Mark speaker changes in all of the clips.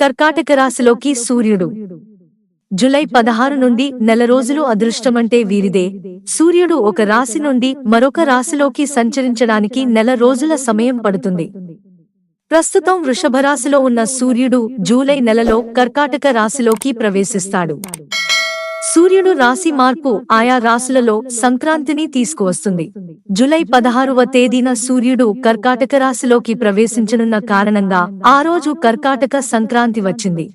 Speaker 1: కర్కాటక రాశిలోకి సూర్యుడు. జులై పదహారు నుండి నెల రోజులు అదృష్టమంటే వీరిదే. సూర్యుడు ఒక రాశి నుండి మరొక రాశిలోకి సంచరించడానికి నెల రోజుల సమయం పడుతుంది. ప్రస్తుతం వృషభ రాశిలో ఉన్న సూర్యుడు జూలై నెలలో కర్కాటక రాశిలోకి ప్రవేశిస్తాడు. సూర్యుడు రాశి మార్పు ఆయా రాశులలో సంక్రాంతిని తీసుకువస్తుంది. జులై పదహారవ తేదీన సూర్యుడు కర్కాటక రాశిలోకి ప్రవేశించనున్న కారణంగా ఆ రోజు కర్కాటక సంక్రాంతి వచ్చింది.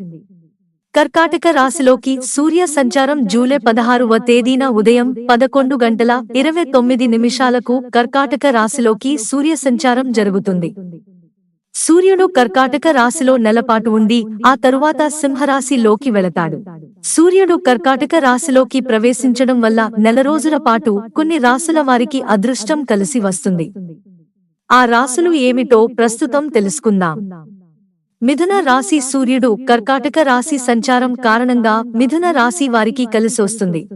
Speaker 1: కర్కాటక రాశిలోకి సూర్య సంచారం జూలై పదహారవ తేదీన ఉదయం పదకొండు గంటల ఇరవై తొమ్మిది నిమిషాలకు కర్కాటక రాశిలోకి సూర్య సంచారం జరుగుతుంది. సూర్యుడు కర్కాటక రాశిలో నెలపాటు ఉండి ఆ తరువాత సింహరాశిలోకి వెళతాడు. సూర్యుడు కర్కాటక రాశిలోకి ప్రవేశించడం వల్ల నెల రోజుల పాటు కొన్ని రాశుల వారికి అదృష్టం కలిసి వస్తుంది. ఆ రాశులు ఏమిటో ప్రస్తుతం తెలుసుకుందాం. మిథున రాశి సూర్యుడు కర్కాటక రాశి సంచారం కారణంగా మిథున రాశి వారికి కలిసొస్తుంది.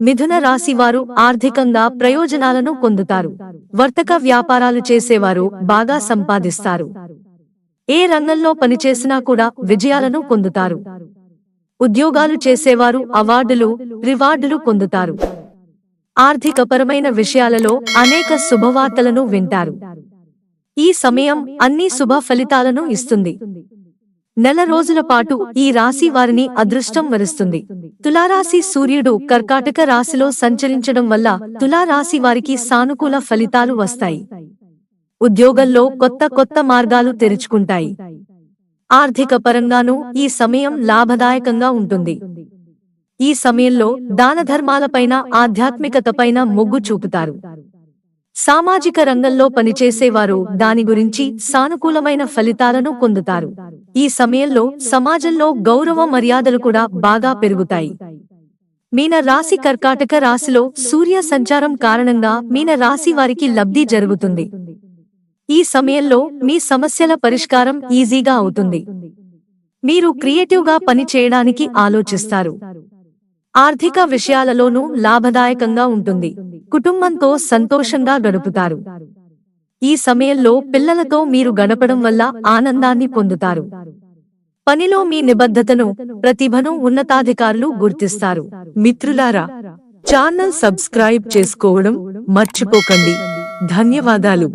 Speaker 1: మిథున రాశి వారు ఆర్థికంగా ప్రయోజనాలను పొందుతారు. వర్తక వ్యాపారాలు చేసేవారు బాగా సంపాదిస్తారు. ఏ రంగంలో పనిచేసినా కూడా విజయాలను పొందుతారు. ఉద్యోగాలు చేసేవారు అవార్డులు రివార్డులు పొందుతారు. ఆర్థికపరమైన విషయాలలో అనేక శుభవార్తలను వింటారు. ఈ సమయం అన్ని శుభ ఫలితాలను ఇస్తుంది. నెల రోజుల పాటు ఈ రాశి వారిని అదృష్టం వరుస్తుంది. తులారాశి సూర్యుడు కర్కాటక రాశిలో సంచరించడం వల్ల తులారాశి వారికి సానుకూల ఫలితాలు వస్తాయి. ఉద్యోగంలో కొత్త కొత్త మార్గాలు తెరుచుకుంటాయి. ఆర్థిక పరంగానూ ఈ సమయం లాభదాయకంగా ఉంటుంది. ఈ సమయంలో దానధర్మాలపైన ఆధ్యాత్మికతపైన మొగ్గు చూపుతారు. సామాజిక రంగంలో పనిచేసేవారు దాని గురించి సానుకూలమైన ఫలితాలను పొందుతారు. ఈ సమయంలో సమాజంలో గౌరవ మర్యాదలు కూడా బాగా పెరుగుతాయి. మీన రాశి కర్కాటక రాశిలో సూర్య సంచారం కారణంగా మీన రాశి వారికి లబ్ధి జరుగుతుంది. ఈ సమయంలో మీ సమస్యల పరిష్కారం ఈజీగా అవుతుంది. మీరు క్రియేటివ్గా పని చేయడానికి ఆలోచిస్తారు. ఆర్థిక విషయాలలోనూ లాభదాయకంగా ఉంటుంది. కుటుంబంతో సంతోషంగా గడుపుతారు. ఈ సమయంలో పిల్లలతో మీరు గడపడం వల్ల ఆనందాన్ని పొందుతారు. పనిలో మీ నిబద్ధతను ప్రతిభను ఉన్నతాధికారులు గుర్తిస్తారు. మిత్రులారా ఛానల్ సబ్స్క్రైబ్ చేసుకోవడం మర్చిపోకండి. ధన్యవాదాలు.